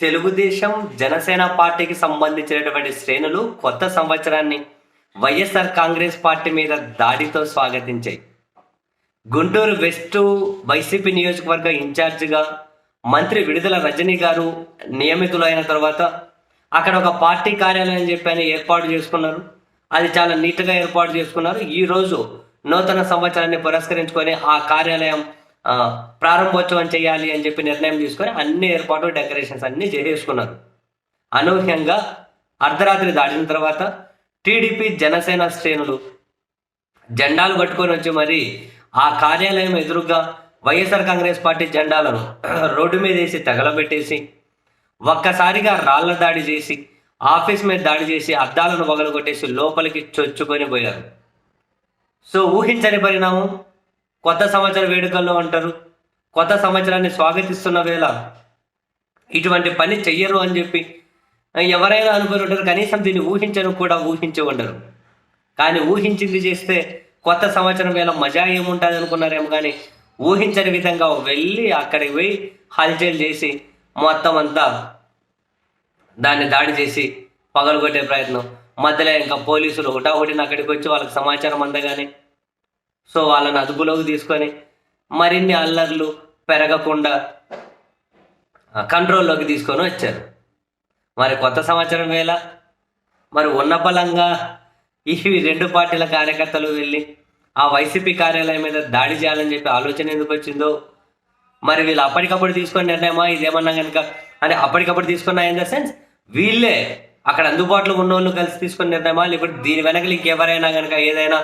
తెలుగుదేశం జనసేన పార్టీకి సంబంధించినటువంటి శ్రేణులు కొత్త సంవత్సరాన్ని వైఎస్ఆర్ కాంగ్రెస్ పార్టీ మీద దాడితో స్వాగతించాయి. గుంటూరు వెస్ట్ వైసీపీ నియోజకవర్గ ఇన్ఛార్జిగా మంత్రి విడుదల రజనీ గారు నియమితులైన తర్వాత అక్కడ ఒక పార్టీ కార్యాలయం చెప్పని ఏర్పాటు చేసుకున్నారు. అది చాలా నీట్గా ఏర్పాటు చేసుకున్నారు. ఈ రోజు నూతన సంవత్సరాన్ని పురస్కరించుకొని ఆ కార్యాలయం ప్రారంభోత్సవం చేయాలి అని చెప్పి నిర్ణయం తీసుకొని అన్ని ఏర్పాటు డెకరేషన్స్ అన్ని చేసేసుకున్నారు. అనూహ్యంగా అర్ధరాత్రి దాటిన తర్వాత టీడీపీ జనసేన శ్రేణులు జెండాలు పట్టుకొని వచ్చి మరి ఆ కార్యాలయం ఎదురుగా వైఎస్ఆర్ కాంగ్రెస్ పార్టీ జెండాలను రోడ్డు మీద వేసి తగలబెట్టేసి ఒక్కసారిగా రాళ్ళ దాడి చేసి ఆఫీస్ మీద దాడి చేసి అద్దాలను పగలగొట్టేసి లోపలికి చొచ్చుకొని పోయారు. సో ఊహించని పరిణామం కొత్త సంవత్సర వేడుకల్లో ఉంటారు. కొత్త సంవత్సరాన్ని స్వాగతిస్తున్న వేళ ఇటువంటి పని చెయ్యరు అని చెప్పి ఎవరైనా అనుకుని ఉంటారు కనీసం దీన్ని ఊహించను కూడా ఊహించి ఉండరు. కానీ ఊహించింది చేస్తే కొత్త సంవత్సరం వేళ మజా ఏముంటుంది అనుకున్నారేమో కానీ ఊహించని విధంగా వెళ్ళి అక్కడికి పోయి హల్చల్ చేసి మొత్తం అంతా దాన్ని దాడి చేసి పగలగొట్టే ప్రయత్నం. మధ్యలో ఇంకా పోలీసులు హుటాహుటిని అక్కడికి వచ్చి వాళ్ళకి సమాచారం అందగానే సో వాళ్ళని అదుపులోకి తీసుకొని మరిన్ని అల్లర్లు పెరగకుండా కంట్రోల్లోకి తీసుకొని వచ్చారు. మరి కొత్త సంవత్సరం వేళ మరి ఉన్న బలంగా ఈ రెండు పార్టీల కార్యకర్తలు వెళ్ళి ఆ వైసీపీ కార్యాలయం మీద దాడి చేయాలని చెప్పి ఆలోచన ఎందుకు వచ్చిందో మరి వీళ్ళు అప్పటికప్పుడు తీసుకున్న నిర్ణయమా? ఇదేమన్నా కనుక అని అప్పటికప్పుడు తీసుకున్న ఇన్ ద సెన్స్ వీళ్ళే అక్కడ అందుబాటులో ఉన్న వాళ్ళు కలిసి తీసుకున్న నిర్ణయమా? లేకపోతే దీని వెనకలు ఇంకెవరైనా కనుక ఏదైనా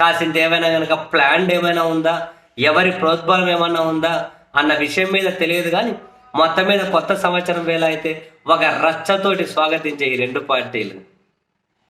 కాసింత ఏమైనా కనుక ప్లాన్ ఏమైనా ఉందా? ఎవరి ప్రోద్బలం ఏమైనా ఉందా? అన్న విషయం మీద తెలియదు కానీ మొత్తం మీద కొత్త సంవత్సరం వేళ అయితే ఒక రచ్చతోటి స్వాగతించే ఈ రెండు పార్టీలు.